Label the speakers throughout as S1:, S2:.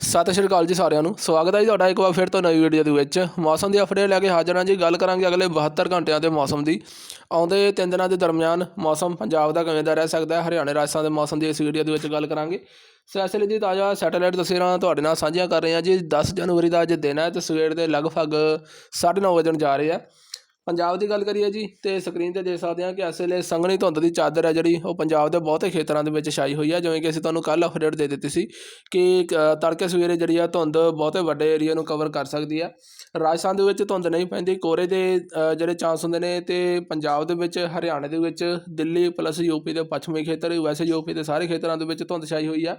S1: ਸਤਿ ਸ਼੍ਰੀ ਅਕਾਲ ਜੀ ਸਾਰਿਆਂ ਨੂੰ। ਸਵਾਗਤ ਹੈ ਜੀ ਤੁਹਾਡਾ ਇੱਕ ਵਾਰ ਫਿਰ ਤੋਂ ਨਵੀਂ ਵੀਡੀਓ ਦੇ ਵਿੱਚ। ਮੌਸਮ ਦੀ ਅਪਡੇਟ ਲੈ ਕੇ ਹਾਜ਼ਰ ਹਾਂ ਜੀ। ਗੱਲ ਕਰਾਂਗੇ ਅਗਲੇ 72 ਘੰਟਿਆਂ ਦੇ ਮੌਸਮ ਦੀ। ਆਉਂਦੇ ਤਿੰਨ ਦਿਨਾਂ ਦੇ ਦਰਮਿਆਨ ਮੌਸਮ ਪੰਜਾਬ ਦਾ ਕਿਵੇਂ ਦਾ ਰਹਿ ਸਕਦਾ ਹੈ? ਹਰਿਆਣਾ, ਰਾਜਸਥਾਨ ਦੇ ਮੌਸਮ ਦੀ ਇਸ ਵੀਡੀਓ ਦੇ ਵਿੱਚ ਗੱਲ ਕਰਾਂਗੇ। ਸੋ ਇਸ ਲਈ ਦੀ ਤਾਜ਼ਾ ਸੈਟੇਲਾਈਟ ਤਸਵੀਰਾਂ ਤੁਹਾਡੇ ਨਾਲ ਸਾਂਝੀਆਂ ਕਰ ਰਹੇ ਹਾਂ ਜੀ। 10 ਜਨਵਰੀ ਦਾ ਅੱਜ ਦਿਨ ਹੈ ਤੇ ਸਵੇਰ ਦੇ ਲਗਭਗ 9:30 ਵਜਣ ਜਾ ਰਹੇ ਆ ਪੰਜਾਬ ਦੀ ਗੱਲ ਕਰੀਏ ਜੀ ਤੇ ਸਕਰੀਨ ਤੇ ਦੇਖ ਸਕਦੇ ਹਾਂ ਕਿ ਇਸ ਵੇਲੇ ਸੰਘਣੀ ਧੁੰਦ ਦੀ ਚਾਦਰ ਹੈ ਜਿਹੜੀ ਉਹ ਪੰਜਾਬ ਦੇ ਬਹੁਤੇ ਖੇਤਰਾਂ ਦੇ ਵਿੱਚ ਛਾਈ ਹੋਈ ਹੈ ਜਿਵੇਂ ਕਿ ਅਸੀਂ ਤੁਹਾਨੂੰ ਕੱਲ ਅਪਡੇਟ ਦੇ ਦਿੱਤੀ ਸੀ ਕਿ ਅ, ਤੜਕੇ ਸਵੇਰੇ ਜਿਹੜੀ ਆ ਧੁੰਦ ਬਹੁਤੇ ਵੱਡੇ ਏਰੀਆ ਨੂੰ ਕਵਰ ਕਰ ਸਕਦੀ ਹੈ ਰਾਜਸਥਾਨ ਦੇ ਵਿੱਚ ਧੁੰਦ ਨਹੀਂ ਪੈਂਦੀ ਕੋਰੇ ਦੇ ਜਿਹੜੇ ਚਾਂਸ ਹੁੰਦੇ ਨੇ ਤੇ ਪੰਜਾਬ ਦੇ ਵਿੱਚ ਹਰਿਆਣਾ ਦੇ ਵਿੱਚ ਦਿੱਲੀ ਪਲੱਸ ਯੂਪੀ ਦੇ ਪੱਛਮੀ ਖੇਤਰ ਵੈਸੇ ਯੂਪੀ ਦੇ ਸਾਰੇ ਖੇਤਰਾਂ ਦੇ ਵਿੱਚ ਧੁੰਦ ਛਾਈ ਹੋਈ ਆ।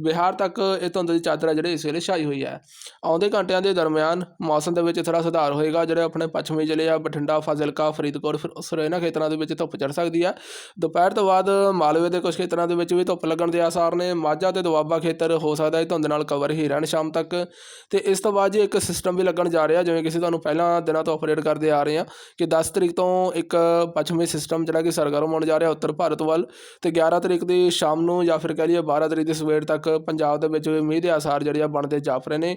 S1: ਬਿਹਾਰ ਤੱਕ ਇਹ ਧੁੰਦ ਦੀ ਚਾਦਰ ਹੈ ਜਿਹੜੀ ਇਸ ਵੇਲੇ ਛਾਈ ਹੋਈ ਹੈ ਆਉਂਦੇ ਘੰਟਿਆਂ ਦੇ ਦਰਮਿਆਨ ਮੌਸਮ ਦੇ ਵਿੱਚ ਥੋੜ੍ਹਾ ਸੁਧਾਰ ਹੋਏਗਾ ਜਿਹੜੇ ਆਪਣੇ ਪੱਛਮੀ ਜ਼ਿਲ੍ਹੇ ਆ ਬਠਿੰਡਾ ਫਾਜ਼ਿਲਕਾ, ਫਰੀਦਕੋਟ, ਫਿਰ ਫਿਰ ਇਹਨਾਂ ਖੇਤਰਾਂ ਦੇ ਵਿੱਚ ਧੁੱਪ ਚੜ ਸਕਦੀ ਆ। ਦੁਪਹਿਰ ਤੋਂ ਬਾਅਦ ਮਾਲਵੇ ਦੇ ਕੁਝ ਖੇਤਰਾਂ ਦੇ ਵਿੱਚ ਵੀ ਧੁੱਪ ਲੱਗਣ ਦੇ ਆਸਾਰ ਨੇ। ਮਾਝਾ ਤੇ ਦੁਆਬਾ ਖੇਤਰ ਹੋ ਸਕਦਾ ਹੈ ਧੁੰਦ ਨਾਲ ਕਵਰ ਹੀ ਰਹਿਣ ਸ਼ਾਮ ਤੱਕ। ਤੇ ਇਸ ਤੋਂ ਬਾਅਦ ਜੀ ਇੱਕ ਸਿਸਟਮ ਵੀ ਲੱਗਣ ਜਾ ਰਿਹਾ, ਜਿਵੇਂ ਕਿ ਅਸੀਂ ਤੁਹਾਨੂੰ ਪਹਿਲਾਂ ਦਿਨਾਂ ਤੋਂ ਅਪਡੇਟ ਕਰਦੇ ਆ ਰਹੇ ਹਾਂ ਕਿ 10 ਤਰੀਕ ਤੋਂ ਇੱਕ ਪੱਛਮੀ ਸਿਸਟਮ ਜਿਹੜਾ ਕਿ ਸਰਗਰਮ ਹੋਣ ਜਾ ਰਿਹਾ ਉੱਤਰ ਭਾਰਤ ਵੱਲ ਤੇ 11 ਤਰੀਕ ਦੀ ਸ਼ਾਮ ਨੂੰ ਜਾਂ ਫਿਰ ਕਹਿ ਲਈਏ 12 ਤਰੀਕ ਦੀ ਸਵੇਰ ਤੱਕ ਪੰਜਾਬ ਦੇ ਵਿੱਚ ਮੀਂਹ ਦੇ ਆਸਾਰ ਜਿਹੜੇ ਆ ਬਣਦੇ ਜਾਫ ਰਹੇ ਨੇ।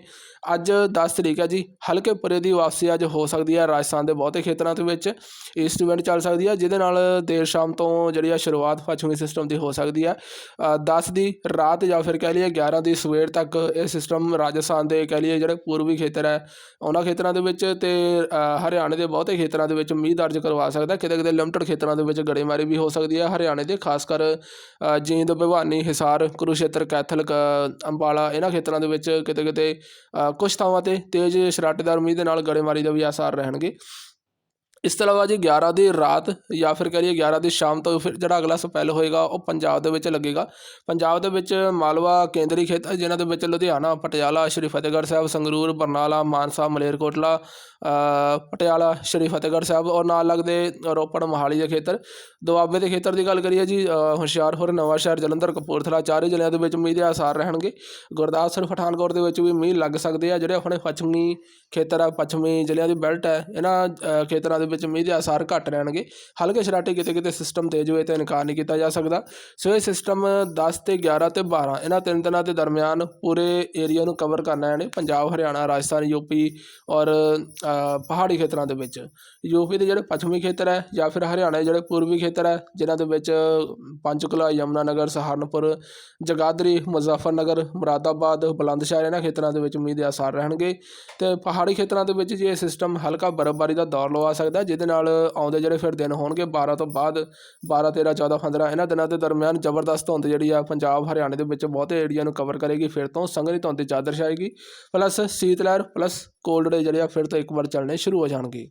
S1: ਅੱਜ 10 ਤਰੀਕ ਹੈ ਜੀ। ਹਲਕੇ ਪੁਰੇ ਦੀ ਵਾਪਸੀ ਅੱਜ ਹੋ ਸਕਦੀ ਹੈ। ਰਾਜਸਥਾਨ ਦੇ ਬਹੁਤੇ ਖੇਤਰ ਖੇਤਰਾਂ ਦੇ ਵਿੱਚ ਈਸਟ ਚੱਲ ਸਕਦੀ ਹੈ ਜਿਹਦੇ ਨਾਲ ਦੇਰ ਸ਼ਾਮ ਤੋਂ ਜਿਹੜੀ ਆ ਸ਼ੁਰੂਆਤ ਪੱਛਮੀ ਸਿਸਟਮ ਦੀ ਹੋ ਸਕਦੀ ਹੈ ਅ, 10 ਦੀ ਰਾਤ ਜਾਂ ਫਿਰ ਕਹਿ ਲਈਏ 11 ਦੀ ਸਵੇਰ ਤੱਕ ਇਹ ਸਿਸਟਮ ਰਾਜਸਥਾਨ ਦੇ ਕਹਿ ਲਈਏ ਜਿਹੜੇ ਪੂਰਬੀ ਖੇਤਰ ਹੈ ਉਹਨਾਂ ਖੇਤਰਾਂ ਦੇ ਵਿੱਚ ਤੇ ਹਰਿਆਣੇ ਦੇ ਬਹੁਤੇ ਖੇਤਰਾਂ ਦੇ ਵਿੱਚ ਮੀਂਹ ਦਰਜ ਕਰਵਾ ਸਕਦਾ। ਕਿਤੇ ਕਿਤੇ ਲਿਮਟਡ ਖੇਤਰਾਂ ਦੇ ਵਿੱਚ ਗੜੇਮਾਰੀ ਵੀ ਹੋ ਸਕਦੀ ਹੈ ਹਰਿਆਣੇ ਦੇ ਖਾਸ ਕਰ ਜੀਂਦ ਭਿਵਾਨੀ ਹਿਸਾਰ ਕੁਰੂਸ਼ੇਤਰ ਕੈਥਲ ਅੰਬਾਲਾ ਇਹਨਾਂ ਖੇਤਰਾਂ ਦੇ ਵਿੱਚ ਕਿਤੇ ਕਿਤੇ ਅ, ਕੁਝ ਥਾਵਾਂ ਤੇ ਤੇਜ਼ ਸ਼ਰਾਟੇਦਾਰ ਮੀਂਹ ਦੇ ਨਾਲ ਗੜੇਮਾਰੀ ਦੇ ਵੀ ਆਸਾਰ ਰਹਿਣਗੇ। ਇਸ ਤੋਂ ਇਲਾਵਾ ਜੀ 11 ਦੀ ਰਾਤ ਜਾਂ ਫਿਰ ਕਰੀਏ 11 ਦੀ ਸ਼ਾਮ ਤੋਂ ਫਿਰ ਜਿਹੜਾ ਅਗਲਾ ਸਪੈਲ ਹੋਏਗਾ, ਉਹ ਪੰਜਾਬ ਦੇ ਵਿੱਚ ਲੱਗੇਗਾ। ਪੰਜਾਬ ਦੇ ਵਿੱਚ ਮਾਲਵਾ ਕੇਂਦਰੀ ਖੇਤਰ ਜਿਨ੍ਹਾਂ ਦੇ ਵਿੱਚ ਲੁਧਿਆਣਾ, ਪਟਿਆਲਾ, ਸ਼੍ਰੀ ਫਤਿਹਗੜ੍ਹ ਸਾਹਿਬ, ਸੰਗਰੂਰ, ਬਰਨਾਲਾ, ਮਾਨਸਾ, ਮਲੇਰਕੋਟਲਾ ਪਟਿਆਲਾ, ਸ਼੍ਰੀ ਫਤਿਹਗੜ੍ਹ ਸਾਹਿਬ ਔਰ ਨਾਲ ਲੱਗਦੇ ਰੋਪੜ, ਮੋਹਾਲੀ ਦੇ ਖੇਤਰ। ਦੁਆਬੇ ਦੇ ਖੇਤਰ ਦੀ ਗੱਲ ਕਰੀਏ ਜੀ ਹੁਸ਼ਿਆਰਪੁਰ ਨਵਾਂਸ਼ਹਿਰ ਜਲੰਧਰ, ਕਪੂਰਥਲਾ, ਚਾਰੇ ਜ਼ਿਲ੍ਹਿਆਂ ਦੇ ਵਿੱਚ ਮੀਂਹ ਦੇ ਆਸਾਰ ਰਹਿਣਗੇ। ਗੁਰਦਾਸਪੁਰ ਪਠਾਨਕੋਟ ਦੇ ਵਿੱਚ ਵੀ ਮੀਂਹ ਲੱਗ ਸਕਦੇ ਆ, ਜਿਹੜੇ ਆਪਣੇ ਪੱਛਮੀ ਖੇਤਰ ਆ, ਪੱਛਮੀ ਜ਼ਿਲ੍ਹਿਆਂ ਦੀ ਬੈਲਟ ਹੈ, ਇਹਨਾਂ ਖੇਤਰਾਂ ਦੇ ਵਿੱਚ ਮੀਂਹ ਦੇ ਆਸਾਰ ਘੱਟ ਰਹਿਣਗੇ। ਹਲਕੇ ਸਰਾਟੇ ਕਿਤੇ ਕਿਤੇ ਸਿਸਟਮ ਤੇਜ਼ ਹੋਏ ਤਾਂ ਇਨਕਾਰ ਨਹੀਂ ਕੀਤਾ ਜਾ ਸਕਦਾ। ਸੋ ਇਹ ਸਿਸਟਮ 10 ਤੇ 11 ਤੇ 12 ਇਹਨਾਂ ਤਿੰਨ ਦਿਨਾਂ ਦੇ ਦਰਮਿਆਨ ਪੂਰੇ ਏਰੀਆ ਨੂੰ ਕਵਰ ਕਰਨਾ ਇਹਨੇ, ਪੰਜਾਬ, ਹਰਿਆਣਾ, ਰਾਜਸਥਾਨ ਯੂਪੀ ਔਰ ਪਹਾੜੀ ਖੇਤਰਾਂ ਦੇ ਵਿੱਚ। ਯੂਪੀ ਦੇ ਜਿਹੜੇ ਪੱਛਮੀ ਖੇਤਰ ਹੈ ਜਾਂ ਫਿਰ ਹਰਿਆਣਾ ਦੇ ਜਿਹੜੇ ਪੂਰਬੀ ਖੇਤਰ ਹੈ, ਜਿਨ੍ਹਾਂ ਦੇ ਵਿੱਚ ਪੰਚਕੁਲਾ, ਯਮੁਨਾਨਗਰ, ਸਹਾਰਨਪੁਰ, ਜਗਾਦਰੀ, ਮੁਜ਼ਫਰਨਗਰ, ਮੁਰਾਦਾਬਾਦ, ਬੁਲੰਦਸ਼ਹਰ, ਇਹਨਾਂ ਖੇਤਰਾਂ ਦੇ ਵਿੱਚ ਮੀਂਹ ਦੇ ਆਸਾਰ ਰਹਿਣਗੇ। ਤੇ ਪਹਾੜੀ ਖੇਤਰਾਂ ਦੇ ਵਿੱਚ ਜੀ ਇਹ ਸਿਸਟਮ ਹਲਕਾ ਬਰਫ਼ਬਾਰੀ ਦਾ ਦੌਰ ਲਵਾ ਸਕਦਾ ਜਿਹਦੇ ਨਾਲ ਆਉਂਦੇ ਜਿਹੜੇ ਫਿਰ ਦਿਨ ਹੋਣਗੇ 12 ਤੋਂ ਬਾਅਦ 12 13 14 15 ਇਹਨਾਂ ਦਿਨਾਂ ਦੇ ਦਰਮਿਆਨ ਜ਼ਬਰਦਸਤ ਧੁੰਦ ਜਿਹੜੀ ਆ ਪੰਜਾਬ, ਹਰਿਆਣੇ ਦੇ ਵਿੱਚ ਬਹੁਤੇ ਏਰੀਆ ਨੂੰ ਕਵਰ ਕਰੇਗੀ ਫਿਰ ਤੋਂ, ਸੰਘਣੀ ਧੁੰਦ ਦੀ ਚਾਦਰ ਛਾਏਗੀ ਪਲੱਸ ਸੀਤ ਲਹਿਰ ਪਲੱਸ ਕੋਲਡ ਡੇ ਜਿਹੜੇ ਆ ਫਿਰ ਤੋਂ ਇੱਕ ਵਾਰ ਚੱਲਣੇ ਸ਼ੁਰੂ ਹੋ ਜਾਣਗੇ।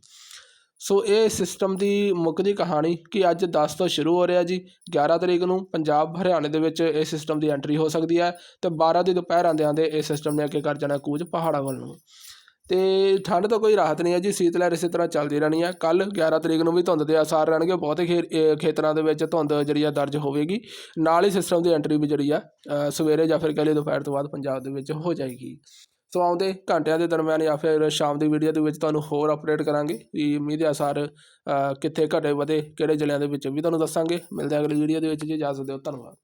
S1: ਸੋ ਇਹ ਸਿਸਟਮ ਦੀ ਮੁੱਕਦੀ ਕਹਾਣੀ ਕਿ ਅੱਜ 10 ਤੋਂ ਸ਼ੁਰੂ ਹੋ ਰਿਹਾ ਜੀ 11 ਤਰੀਕ ਨੂੰ ਪੰਜਾਬ, ਹਰਿਆਣੇ ਦੇ ਵਿੱਚ ਇਹ ਸਿਸਟਮ ਦੀ ਐਂਟਰੀ ਹੋ ਸਕਦੀ ਹੈ ਤੇ 12 ਦੀ ਦੁਪਹਿਰ ਆਉਂਦੇ ਆਉਂਦੇ ਇਹ ਸਿਸਟਮ ਨੇ ਅੱਗੇ ਕਰ ਜਾਣਾ ਕੂਚ ਪਹਾੜਾਂ ਵੱਲ ਨੂੰ। ਤੇ ਠੰਡ ਤੋਂ ਕੋਈ ਰਾਹਤ ਨਹੀਂ ਹੈ ਜੀ, ਸੀਤ ਲਹਿਰ ਇਸੇ ਤਰ੍ਹਾਂ ਚੱਲਦੀ ਰਹਿਣੀ ਹੈ। ਕੱਲ 11 ਤਰੀਕ ਨੂੰ ਵੀ ਧੁੰਦ ਦੇ ਆਸਾਰ ਰਹਿਣਗੇ, ਬਹੁਤੇ ਖੇ ਖੇਤਰਾਂ ਦੇ ਵਿੱਚ ਧੁੰਦ ਜਿਹੜੀ ਆ ਦਰਜ ਹੋਵੇਗੀ। ਨਾਲ ਹੀ ਸਿਸਟਮ ਦੀ ਐਂਟਰੀ ਵੀ ਜਿਹੜੀ ਆ ਸਵੇਰੇ ਜਾਂ ਫਿਰ ਕਹਿ ਲਈਏ ਦੁਪਹਿਰ ਤੋਂ ਬਾਅਦ ਪੰਜਾਬ ਦੇ ਵਿੱਚ ਹੋ ਜਾਏਗੀ। ਸੋ ਆਉਂਦੇ ਘੰਟਿਆਂ ਦੇ ਦਰਮਿਆਨ ਜਾਂ ਫਿਰ ਸ਼ਾਮ ਦੀ ਵੀਡੀਓ ਦੇ ਵਿੱਚ ਤੁਹਾਨੂੰ ਹੋਰ ਅਪਡੇਟ ਕਰਾਂਗੇ ਵੀ ਮੀਂਹ ਦੇ ਅਸਰ ਕਿੱਥੇ ਘਟੇ ਵਧੇ, ਕਿਹੜੇ ਜ਼ਿਲ੍ਹਿਆਂ ਦੇ ਵਿੱਚ ਵੀ ਤੁਹਾਨੂੰ ਦੱਸਾਂਗੇ। ਮਿਲਦੇ ਅਗਲੀ ਵੀਡੀਓ ਦੇ ਵਿੱਚ ਜੀ। ਇਜਾਜ਼ਤ ਦਿਓ, ਧੰਨਵਾਦ।